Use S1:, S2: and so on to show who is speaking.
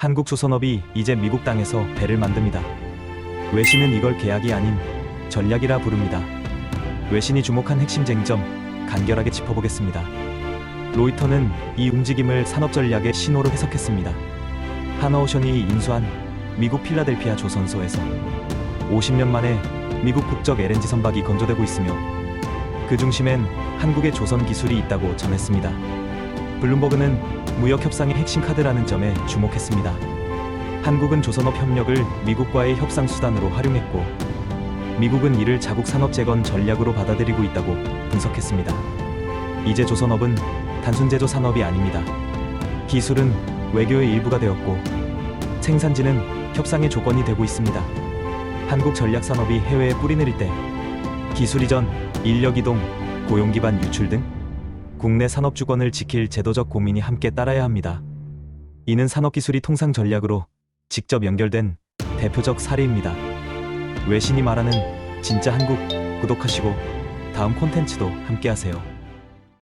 S1: 한국 조선업이 이제 미국 땅에서 배를 만듭니다. 외신은 이걸 계약이 아닌 전략이라 부릅니다. 외신이 주목한 핵심 쟁점 간결하게 짚어보겠습니다. 로이터는 이 움직임을 산업 전략의 신호로 해석했습니다. 하나오션이 인수한 미국 필라델피아 조선소에서 50년 만에 미국 국적 LNG 선박이 건조되고 있으며 그 중심엔 한국의 조선 기술이 있다고 전했습니다. 블룸버그는 무역 협상의 핵심 카드라는 점에 주목했습니다. 한국은 조선업 협력을 미국과의 협상 수단으로 활용했고 미국은 이를 자국 산업 재건 전략으로 받아들이고 있다고 분석했습니다. 이제 조선업은 단순 제조 산업이 아닙니다. 기술은 외교의 일부가 되었고 생산지는 협상의 조건이 되고 있습니다. 한국 전략 산업이 해외에 뿌리 내릴 때 기술 이전, 인력 이동, 고용 기반 유출 등 국내 산업 주권을 지킬 제도적 고민이 함께 따라야 합니다. 이는 산업 기술이 통상 전략으로 직접 연결된 대표적 사례입니다. 외신이 말하는 진짜 한국 구독하시고 다음 콘텐츠도 함께 하세요.